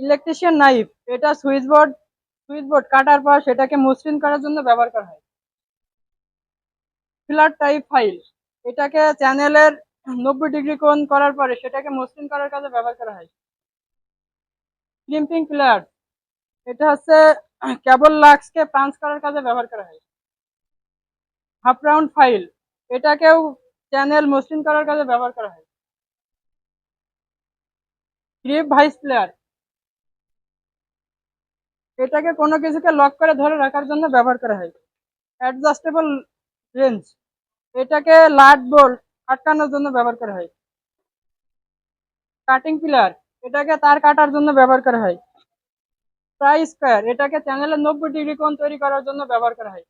Electrician knife এটা switch board switch board কাটার পর সেটাকে মসৃণ করার জন্য ব্যবহার করা হয়। ফিলার টাইপ ফাইল এটাকে চ্যানেলের নব্বই ডিগ্রি কোণ করার পরে সেটাকে মসৃণ করার কাজে ব্যবহার করা হয়। ক্রিম্পিং প্লেয়ার এটা হচ্ছে কেবল লাক্সকে পাঞ্চ করার কাজে ব্যবহার করা হয়। হাফ রাউন্ড ফাইল এটাকেও চ্যানেল মসৃণ করার কাজে ব্যবহার করা হয়। গ্রিপ ভাইস প্লেয়ার এটাকে কোনো কিছুকে লক করে ধরে রাখার জন্য ব্যবহার করা হয়। অ্যাডজাস্টেবল রেঞ্জ এটাকে লাট বোল্ট আটকানোর জন্য ব্যবহার করা হয়। কাটিং পিলার এটাকে তার কাটার জন্য ব্যবহার করা হয়। প্রাই স্কোয়ার এটাকে চ্যানেলের নব্বই ডিগ্রি কোণ তৈরি করার জন্য ব্যবহার করা হয়।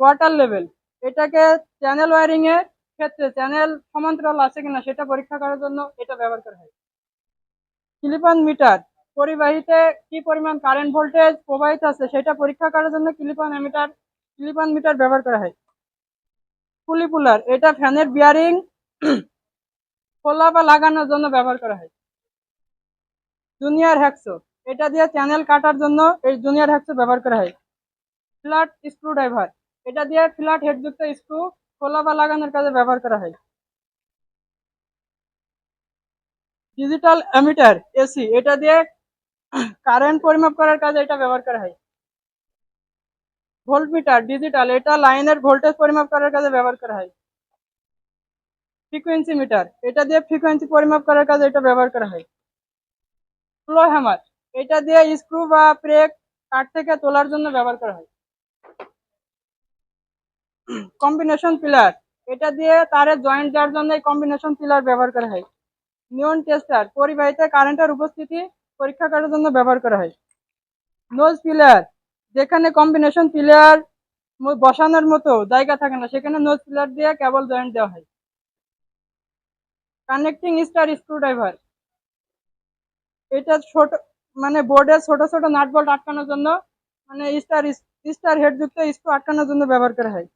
ওয়াটার লেভেল এটাকে চ্যানেল ওয়ারিং এর ক্ষেত্রে চ্যানেল সমান্তরাল আছে কিনা সেটা পরীক্ষা করার জন্য এটা ব্যবহার করা হয়। ক্লিপন মিটার পরিবাহীতে কি পরিমাণ কারেন্ট ভোল্টেজ প্রবাহিত আছে সেটা পরীক্ষা করার জন্য ক্লিপন মিটার ক্লিপন মিটার ব্যবহার করা হয়। পুলি পুলার, এটা ফ্যানের বিয়ারিং খোলা বা লাগানোর জন্য ব্যবহার করা হয়। জুনিয়র হ্যাকসো এটা দিয়ে চ্যানেল কাটার জন্য এই জুনিয়র হ্যাকসো ব্যবহার করা হয়। ফ্ল্যাট স্ক্রু ড্রাইভার এটা দিয়ে ফ্ল্যাট হেডযুক্ত স্ক্রু খোলা বা লাগানোর কাজে ব্যবহার করা হয়। ডিজিটাল অ্যামিটার এসি এটা দিয়ে কারেন্ট পরিমাপ করার কাজে এটা ব্যবহার করা হয়। ভোল্টমিটার, ডিজিটাল, এটা লাইনের ভোল্টেজ পরিমাপ করার কাজে ব্যবহার করা হয়। ফ্রিকোয়েন্সি মিটার, এটা দিয়ে ফ্রিকোয়েন্সি পরিমাপ করার কাজে এটা ব্যবহার করা হয়। ফ্লো হ্যামার, এটা দিয়ে স্ক্রু বা ব্রেক কাঠ থেকে তোলার জন্য ব্যবহার করা হয়। কম্বিনেশন পিলার, এটা দিয়ে তারের জয়েন্ট দেওয়ার জন্য এই কম্বিনেশন পিলার ব্যবহার করা হয়। নিয়ন টেস্টার, পরিবাহিতে কারেন্টের উপস্থিতি পরীক্ষা করার জন্য ব্যবহার করা হয়। নোজ পিলার যেখানে কম্বিনেশন পিলার বসানোর মতো জায়গা থাকে না, সেখানে নোজ পিলার দিয়ে কেবল জয়েন্ট দেওয়া হয়। কানেক্টিং স্টার স্ক্রুড্রাইভার এটা ছোট মানে বোর্ডের ছোট ছোট নাট বল্ট আটকানোর জন্য মানে স্টার স্টার হেডযুক্ত স্ক্রু আটকানোর জন্য ব্যবহার করা হয়।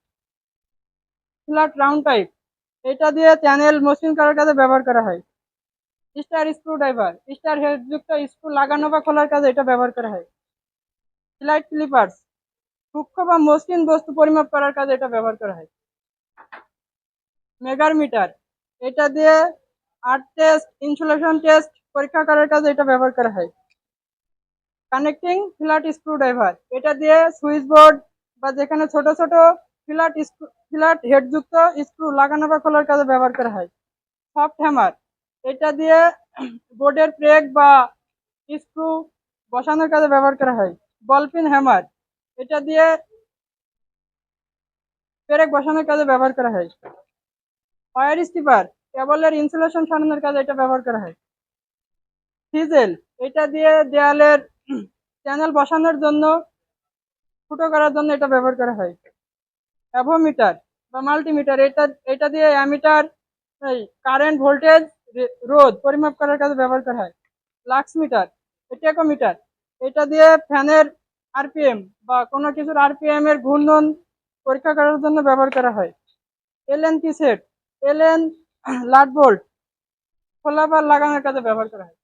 ফ্ল্যাট রাউন্ড টাইপ এটা দিয়ে চ্যানেল মসৃণ করার কাজে ব্যবহার করা হয়। স্টার স্ক্রু ড্রাইভার স্টার হেডযুক্ত স্ক্রু লাগানো বা খোলার কাজে এটা ব্যবহার করা হয়। ফ্লাইট ক্লিপার্স সূক্ষ্ম বা মসৃণ বস্তু পরিমাপ করার কাজে এটা ব্যবহার করা হয়। মেগার মিটার এটা দিয়ে আর্ট টেস্ট, ইনসুলেশন টেস্ট, পরীক্ষা করার কাজে এটা ব্যবহার করা হয়। কানেক্টিং ফ্ল্যাট স্ক্রু ড্রাইভার এটা দিয়ে সুইচ বোর্ড বা যেখানে ছোট ছোট ফ্ল্যাট ফ্ল্যাট হেডযুক্ত স্ক্রু লাগানো বা খোলার কাজে ব্যবহার করা হয়। সফট হ্যামার এটা দিয়ে বোর্ডের ব্রেক বা স্ক্রু বসানোর কাজে ব্যবহার করা হয়। বলপিন হ্যামার, এটা দিয়ে ব্রেক বসানোর কাজে ব্যবহার করা হয়। ফায়ার স্টিপার, কেবলের ইনসুলেশন সারানোর কাজে এটা ব্যবহার করা হয়। সিজেল, এটা দিয়ে দেয়ালের চ্যানেল বসানোর জন্য, ফুটো করার জন্য এটা ব্যবহার করা হয়। অ্যাভোমিটার বা মাল্টিমিটার, এটা এটা দিয়ে অ্যামিটার, এই কারেন্ট ভোল্টেজ রোধ পরিমাপ করার কাজে ব্যবহার করা হয়। লাক্স মিটার টেকোমিটার এটা দিয়ে ফ্যানের আরপিএম বা কোনো কিছুর আরপিএম এর ঘূর্ণন পরীক্ষা করার জন্য ব্যবহার করা হয়। এলএন কি সেট, এলএন লাট বোল্ট, খোলা বা লাগানোর কাজে ব্যবহার করা হয়।